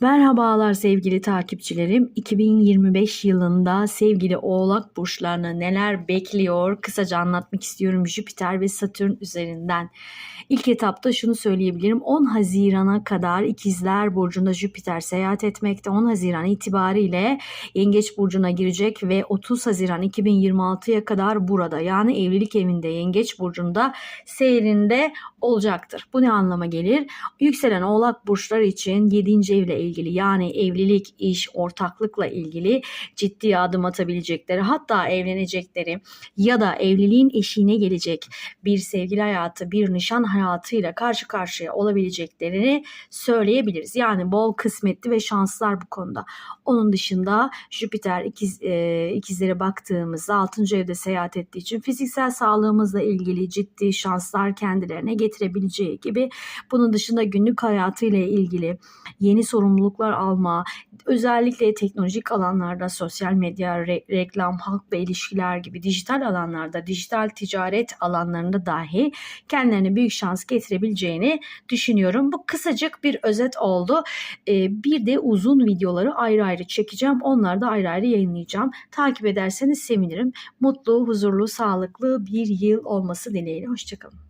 Merhabalar sevgili takipçilerim. 2025 yılında sevgili Oğlak burçlarını neler bekliyor kısaca anlatmak istiyorum Jüpiter ve Satürn üzerinden. İlk etapta şunu söyleyebilirim. 10 Haziran'a kadar İkizler burcunda Jüpiter seyahat etmekte. 10 Haziran itibariyle Yengeç burcuna girecek ve 30 Haziran 2026'ya kadar burada yani evlilik evinde Yengeç burcunda seyrinde olacaktır. Bu ne anlama gelir? Yükselen Oğlak burçları için 7. evle ilgili yani evlilik, iş, ortaklıkla ilgili ciddi adım atabilecekleri hatta evlenecekleri ya da evliliğin eşiğine gelecek bir sevgili hayatı, bir nişan hayatıyla karşı karşıya olabileceklerini söyleyebiliriz. Yani bol kısmetli ve şanslar bu konuda. Onun dışında Jüpiter ikiz, e, ikizlere baktığımızda 6. evde seyahat ettiği için fiziksel sağlığımızla ilgili ciddi şanslar kendilerine getirebileceği gibi bunun dışında günlük hayatıyla ilgili yeni sorumluluklar alma, özellikle teknolojik alanlarda sosyal medya, re- reklam, halk ve ilişkiler gibi dijital alanlarda, dijital ticaret alanlarında dahi kendilerine büyük şans getirebileceğini düşünüyorum. Bu kısacık bir özet oldu. Ee, bir de uzun videoları ayrı ayrı çekeceğim. Onları da ayrı ayrı yayınlayacağım. Takip ederseniz sevinirim. Mutlu, huzurlu, sağlıklı bir yıl olması dileğiyle. Hoşçakalın.